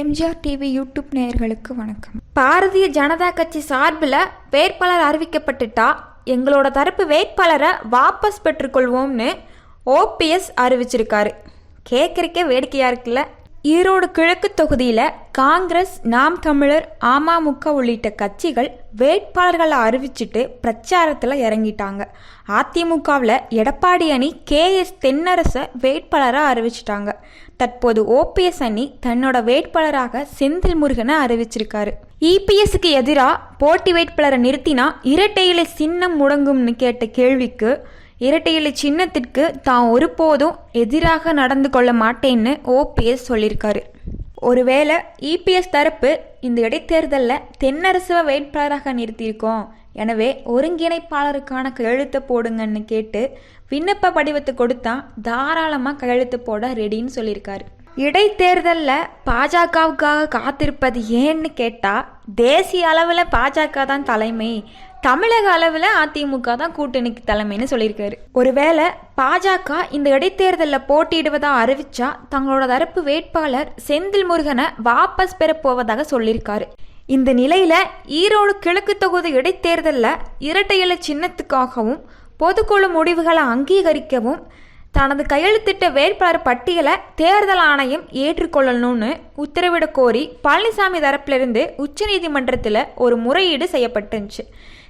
MGR TV YouTube நேயர்களுக்கு வணக்கம். பாரதிய ஜனதா கட்சி சார்பில் வேட்பாளர் அறிவிக்கப்பட்டுட்டா? எங்களோட தரப்பு வேட்பாளரை வாபஸ் பெற்றுக்கொள்வோம்னு ஓபிஎஸ் அறிவிச்சிருக்காரு. கேட்குறக்கே வேடிக்கையாக இருக்குல்ல? ஈரோடு கிழக்கு தொகுதியில் காங்கிரஸ் நாம் தமிழர் அமமுக உள்ளிட்ட கட்சிகள் வேட்பாளர்களை அறிவிச்சிட்டு பிரச்சாரத்தில் இறங்கிட்டாங்க. அதிமுகவில் எடப்பாடி அணி கே எஸ் தென்னரசை வேட்பாளராக அறிவிச்சிட்டாங்க. தற்போது ஓபிஎஸ் அணி தன்னோட வேட்பாளராக செந்தில் முருகனை அறிவிச்சிருக்காரு. இபிஎஸ்க்கு எதிராக போட்டி வேட்பாளரை நிறுத்தினா இரட்டையில சின்னம் முடங்கும்னு கேட்ட கேள்விக்கு இரட்டையிலை சின்னத்திற்கு தான் ஒருபோதும் எதிராக நடந்து கொள்ள மாட்டேன்னு ஓபிஎஸ் சொல்லியிருக்காரு. ஒருவேளை இபிஎஸ் தரப்பு இந்த இடைத்தேர்தலில் தென்னரசுவை வேட்பாளராக நிறுத்தியிருக்கோம். எனவே ஒருங்கிணைப்பாளருக்கான கையெழுத்தை போடுங்கன்னு கேட்டு விண்ணப்ப படிவத்தை கொடுத்தா தாராளமாக கையெழுத்து போட ரெடின்னு சொல்லியிருக்காரு. இடைத்தேர்தலில் பாஜகவுக்காக காத்திருப்பது ஏன்னு கேட்டால் தேசிய அளவில் பாஜக தான் தலைமை தமிழக அளவில் அதிமுக தான் கூட்டணிக்கு தலைமைன்னு சொல்லியிருக்காரு. ஒருவேளை பாஜக இந்த இடைத்தேர்தலில் போட்டியிடுவதா அறிவிச்சா தங்களோட தரப்பு வேட்பாளர் செந்தில் முருகனை வாபஸ் பெறப்போவதாக சொல்லியிருக்காரு. இந்த நிலையில் ஈரோடு கிழக்கு தொகுதி இடைத்தேர்தலில் இரட்டை இலை சின்னத்துக்காகவும் பொதுக்குழு முடிவுகளை அங்கீகரிக்கவும் தனது கையெழுத்திட்ட வேட்பாளர் பட்டியலை தேர்தல் ஆணையம் ஏற்றுக்கொள்ளணும்னு உத்தரவிட கோரி பழனிசாமி தரப்பிலிருந்து உச்சநீதிமன்றத்தில் ஒரு முறையீடு செய்யப்பட்டுருந்துச்சு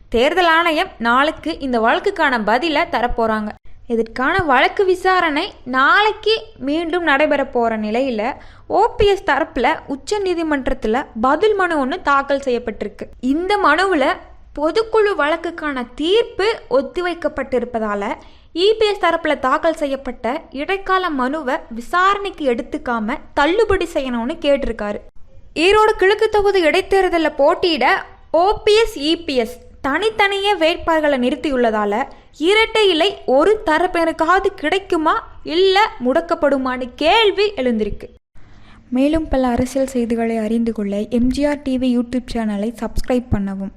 தேர்தல் ஆணையம் நாளுக்கு இந்த வழக்குக்கான பதிலை தரப்போகிறாங்க இதற்கான வழக்கு விசாரணை நாளைக்கு மீண்டும் நடைபெற போகிற நிலையில் ஓபிஎஸ் தரப்பில் உச்சநீதிமன்றத்தில் பதில் மனு ஒன்று தாக்கல் செய்யப்பட்டிருக்கு. இந்த மனுவில் பொதுக்குழு வழக்குக்கான தீர்ப்பு ஒத்திவைக்கப்பட்டிருப்பதால் இபிஎஸ் தரப்பில் தாக்கல் செய்யப்பட்ட இடைக்கால மனுவை விசாரணைக்கு எடுத்துக்காம தள்ளுபடி செய்யணும்னு கேட்டிருக்காரு. ஈரோடு கிழக்கு தொகுதி இடைத்தேர்தலில் போட்டியிட ஓபிஎஸ் இபிஎஸ் தனித்தனியே வேட்பாளர்களை நிறுத்தியுள்ளதால இரட்டை இலை ஒரு தரப்பினருக்காவது கிடைக்குமா இல்லை முடக்கப்படுமான்னு கேள்வி எழுந்திருக்கு. மேலும் பல அரசியல் செய்திகளை அறிந்து கொள்ள எம்ஜிஆர் டிவி யூடியூப் சேனலை சப்ஸ்கிரைப் பண்ணவும்.